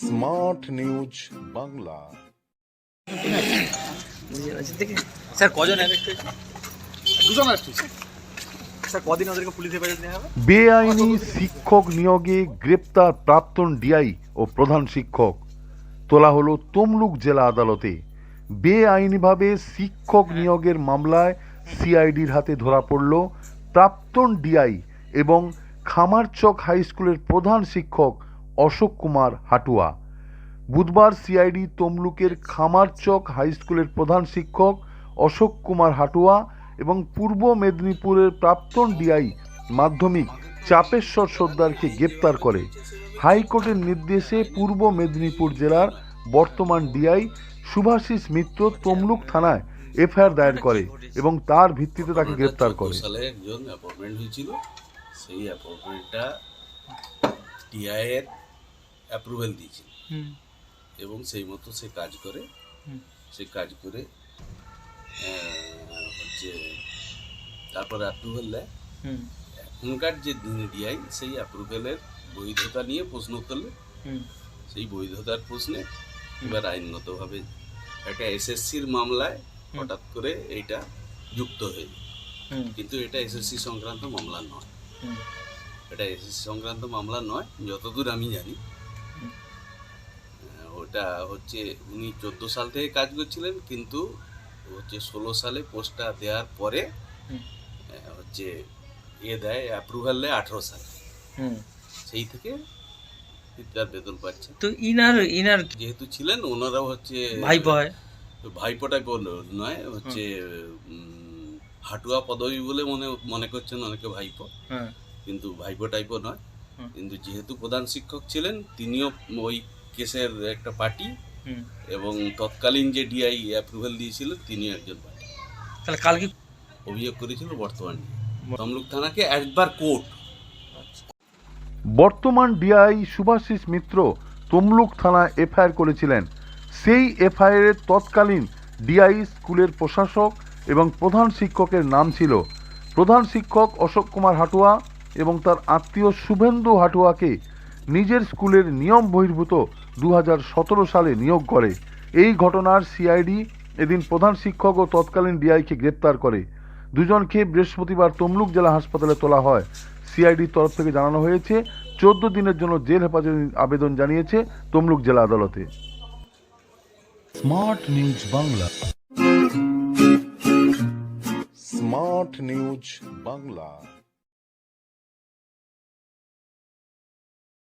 Smart news Bangla. Sir কজন দুজন sir কদিন ওদেরকে পুলিশ হেফাজত নেওয়া হবে বেআইনি শিক্ষক নিয়োগে গ্রেপ্তার প্রাক্তন ডিআই ও প্রধান শিক্ষক। তোলা হলো তমলুক জেলা আদালতে। বেআইনিভাবে শিক্ষক নিয়োগের মামলায় সিআইডির হাতে ধরা পড়ল প্রাক্তন ডিআই এবং খামারচক হাই স্কুলের প্রধান শিক্ষক অশোক কুমার হাটুয়া। বুধবার সিআইডি তমলুকের খামারচক হাই স্কুলের প্রধান শিক্ষক অশোক কুমার হাটুয়া এবং পূর্ব মেদিনীপুরের প্রাক্তন ডিআই মাধ্যমিক চাপেশ্বর সর্দারকে গ্রেপ্তার করে। হাইকোর্টের নির্দেশে পূর্ব মেদিনীপুর জেলার বর্তমান ডিআই সুভাষিস মিত্র তমলুক থানায় এফআইআর দায়ের করে এবং তার ভিত্তিতে তাকে গ্রেপ্তার করে। সেই অ্যাপয়েন্টমেন্টটা টিআই এর অ্যাপ্রুভেল দিয়েছিল। এবং সেই মতো সে কাজ করে সে কাজ করে হচ্ছে তারপর অ্যাপ্রুভেল দেয় এখনকার যে ডিআই সেই অ্যাপ্রুভেলের বৈধতা নিয়ে প্রশ্ন করলে সেই বৈধতার প্রশ্নে এবার আইনগতভাবে একটা এসএসসির মামলায় হঠাৎ করে এইটা যুক্ত হয়ে কিন্তু এটা এসএসসি সংক্রান্ত মামলা নয়। এটা এসএসসি সংক্রান্ত মামলা নয় যতদূর আমি জানি। ওটা হচ্ছে উনি চোদ্দ সাল থেকে কাজ করছিলেন কিন্তু হচ্ছে ষোলো সালে পোস্টটা দেওয়ার পরে হচ্ছে এ দেয় অ্যাপ্রুভাল দেয় আঠেরো সালে। সেই থেকে তার বেতন পাচ্ছে। তো ইনার ইনার যেহেতু ছিলেন ওনারাও হচ্ছে ভাইপো হয়। ভাইপো টাইপো নয় হচ্ছে হাটুয়া পদবী বলে মনে মনে করছেন অনেকে ভাইপো। হ্যাঁ। কিন্তু ভাইপো টাইপও নয়। কিন্তু যেহেতু প্রধান শিক্ষক ছিলেন তিনিও ওই কেসের একটা পার্টি এবং তৎকালীন যে ডিআই অ্যাপ্রুভাল দিয়েছিলেন তিনি একজন পার্টি। তাহলে কালকে অভিযোগ করেছিল বর্তমান তমলুক থানাকে একবার কোর্ট। বর্তমান ডিআই সুভাষিস মিত্র তমলুক থানা এফআইআর করেছিলেন। সেই এফআইআরের তৎকালীন ডিআই স্কুলের প্রশাসক এবং প্রধান শিক্ষকের নাম ছিল। প্রধান শিক্ষক অশোক কুমার হাটুয়া এবং তার আত্মীয় শুভেন্দু হাটুয়াকে নিজের স্কুলের নিয়ম বহির্ভূত দু হাজার সতেরো সালে নিয়োগ করে। এই ঘটনার সিআইডি এদিন প্রধান শিক্ষক ও তৎকালীন ডিআইকে গ্রেপ্তার করে। দুজনকে বৃহস্পতিবার তমলুক জেলা হাসপাতালে তোলা হয়। সিআইডির তরফ থেকে জানানো হয়েছে, চোদ্দ দিনের জন্য জেল হেফাজতের আবেদন জানিয়েছে তমলুক জেলা আদালতে। Smart news Bangla. Smart news Bangla.